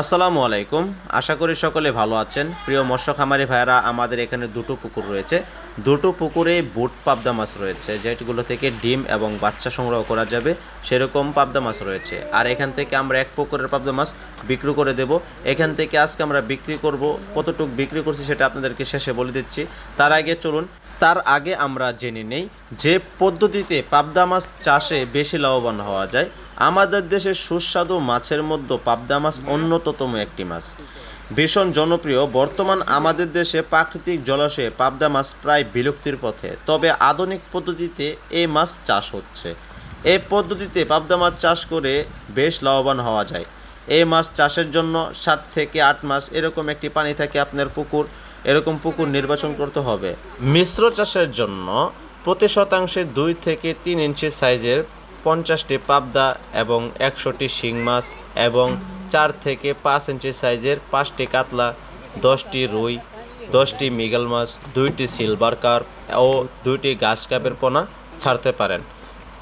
আসসালামু আলাইকুম। আশা করি সকলে ভালো আছেন। প্রিয় মৎস্য খামারি ভাইয়েরা, আমাদের এখানে দুটো পুকুর রয়েছে। দুটো পুকুরে বুট পাবদা মাছ রয়েছে, যেগুলো থেকে ডিম এবং বাচ্চা সংগ্রহ করা যাবে। সেরকম পাবদা মাছ রয়েছে। আর এখান থেকে আমরা এক পুকুরের পাবদা মাছ বিক্রি করে দেব। এখান থেকে আজকে আমরা বিক্রি করব, কতটুকু বিক্রি করছি সেটা আপনাদেরকে শেষে বলে দিচ্ছি। তার আগে চলুন, তার আগে আমরা জেনে নেই যে পদ্ধতিতে পাবদা মাছ চাষে বেশি লাভবান হওয়া যায়। আমাদের দেশের সুস্বাদু মাছের মধ্যে পাবদা মাছ অন্যতম একটি মাছ। ভীষণ জনপ্রিয়। বর্তমান আমাদের দেশে প্রাকৃতিক জলাশয়ে পাবদা মাছ প্রায় বিলুপ্তির পথে। তবে আধুনিক পদ্ধতিতে এই মাছ চাষ হচ্ছে। এই পদ্ধতিতে পাবদা মাছ চাষ করে বেশ লাভবান হওয়া যায়। এই মাছ চাষের জন্য সাত থেকে আট মাস এরকম একটি পানি থাকে আপনার পুকুর। এরকম পুকুর নির্বাচন করতে হবে। মিশ্র চাষের জন্য প্রতি শতাংশে দুই থেকে তিন ইঞ্চি সাইজের পঞ্চাশটি পাবদা এবং একশোটি শিং মাছ এবং চার থেকে পাঁচ ইঞ্চি সাইজের পাঁচটি কাতলা দশটি রুই দশটি মিগল মাছ দুইটি সিলভার কার্প ও দুইটি ঘাস কাপের পোনা ছাড়তে পারেন।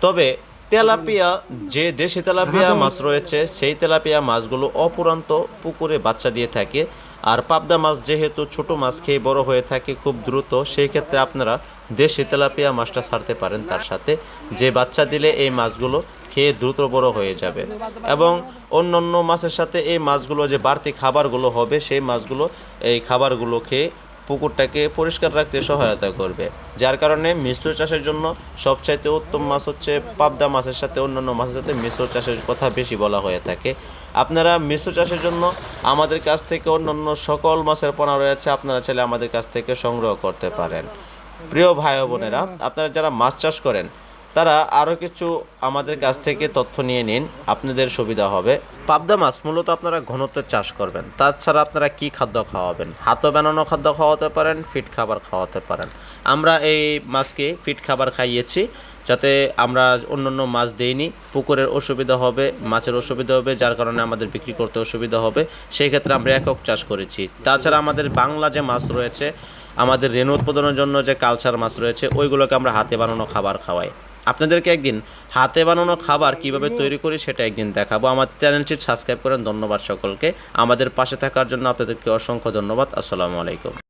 তবে তেলাপিয়া যে দেশি তেলাপিয়া মাছ রয়েছে সেই তেলাপিয়া মাছগুলো অপুরান্ত পুকুরে বাচ্চা দিয়ে থাকে। আর পাবদা মাছ যেহেতু ছোট মাছ খেয়ে বড় হয়ে থাকে খুব দ্রুত, সেই ক্ষেত্রে আপনারা দেশি তেলাপিয়া মাছটা ছাড়তে পারেন তার সাথে। যে বাচ্চা দিলে এই মাছগুলো খেয়ে দ্রুত বড় হয়ে যাবে। এবং অন্য অন্য মাছের সাথে এই মাছগুলো যে বাড়তি খাবারগুলো হবে, সেই মাছগুলো এই খাবারগুলো খেয়ে পুকুরটাকে পরিষ্কার রাখতে সহায়তা করবে, যার কারণে মিশ্র চাষের জন্য সবচাইতে উত্তম মাছ হচ্ছে পাবদা মাছের সাথে অন্যান্য মাছের সাথে মিশ্র চাষের কথা বেশি বলা হয়ে থাকে। আপনারা মিশ্র চাষের জন্য আমাদের কাছ থেকে অন্যান্য সকল মাছের পোনা রয়েছে আপনারা চাইলে আমাদের কাছ থেকে সংগ্রহ করতে পারেন। প্রিয় ভাই বোনেরা, আপনারা যারা মাছ চাষ করেন তারা আরও কিছু আমাদের কাছ থেকে তথ্য নিয়ে নিন, আপনাদের সুবিধা হবে। পাবদা মাছ মূলত আপনারা ঘনত্বের চাষ করবেন। তাছাড়া আপনারা কি খাদ্য খাওয়াবেন? হাতও বানানো খাদ্য খাওয়াতে পারেন, ফিট খাবার খাওয়াতে পারেন। আমরা এই মাছকে ফিট খাবার খাইয়েছি, যাতে আমরা অন্যান্য মাছ দেইনি। পুকুরের অসুবিধা হবে, মাছের অসুবিধা হবে, যার কারণে আমাদের বিক্রি করতে অসুবিধা হবে। সেই ক্ষেত্রে আমরা একক চাষ করেছি। তাছাড়া আমাদের বাংলা যে মাছ রয়েছে, আমাদের রেণু উৎপাদনের জন্য যে কালচার মাছ রয়েছে, ওইগুলোকে আমরা হাতে বানানো খাবার খাওয়াই। আপনাদেরকে একদিন হাতে বানানো খাবার কীভাবে তৈরি করি সেটা একদিন দেখাবো। আমার চ্যানেলটি সাবস্ক্রাইব করেন। ধন্যবাদ সকলকে। আমাদের পাশে থাকার জন্য আপনাদেরকে অসংখ্য ধন্যবাদ। আসসালামু আলাইকুম।